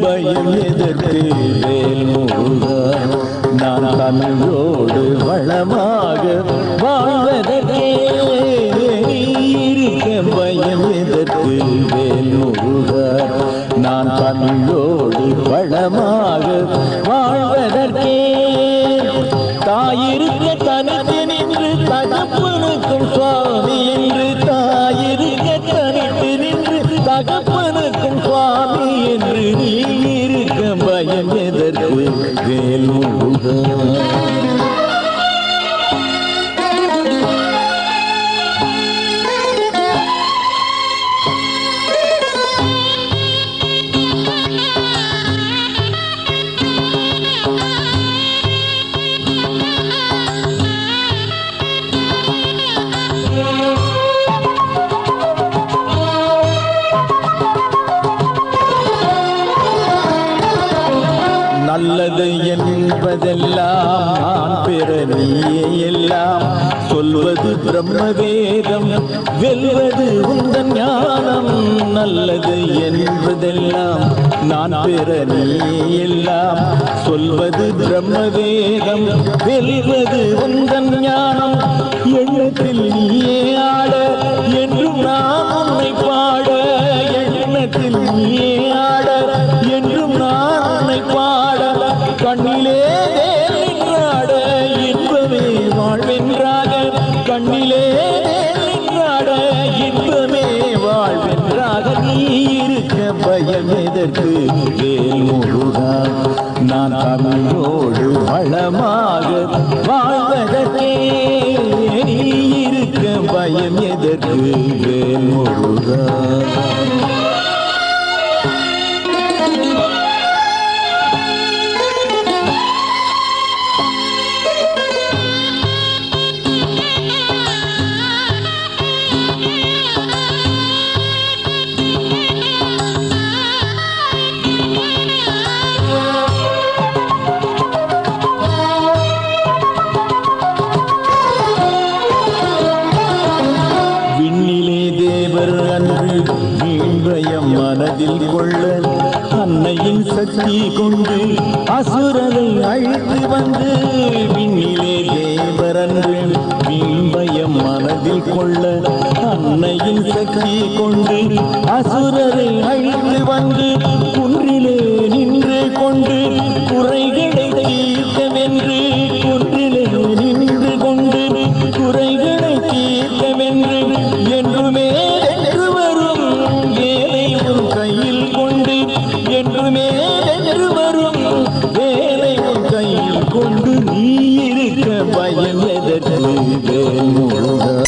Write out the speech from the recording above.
பயம் எதற்கு வேல் முருகா நான் தமிழோடு வளமாக வாழ்வதற்கே நீ இருக்க பயம் எதற்கு வேல் முருகா நான் தமிழோடு வளமாக வேல் முருகா நல்லது என்பதெல்லாம் நான் பெற நீயே எல்லாம் சொல்வது பிரம்மவேதம் வெல்வது உந்தன் ஞானம் நல்லது என்பதெல்லாம் நான் பெற நீயே எல்லாம் சொல்வது பிரம்மவேதம் வெல்வது உந்தன் ஞானம் எண்ணத்தில் நீயே ஆட எதற்கு வேல் முருகா? நான் தமிழோடு வளமாக வாழ்வதற்கே இருக்க பயம் எதற்கு வேல் முருகா? மனதில் கொள்ள அன்னையின் சக்தி கொண்டு அசுரனை அழைத்து வந்து விண்ணிலே தேவரன்று வீண்பயம் மனதில் கொள்ள அன்னையின் சக்தி கொண்டு அசுரரை அழி கொண்டு நீ இருக்க பயன் எதற்கு வேல்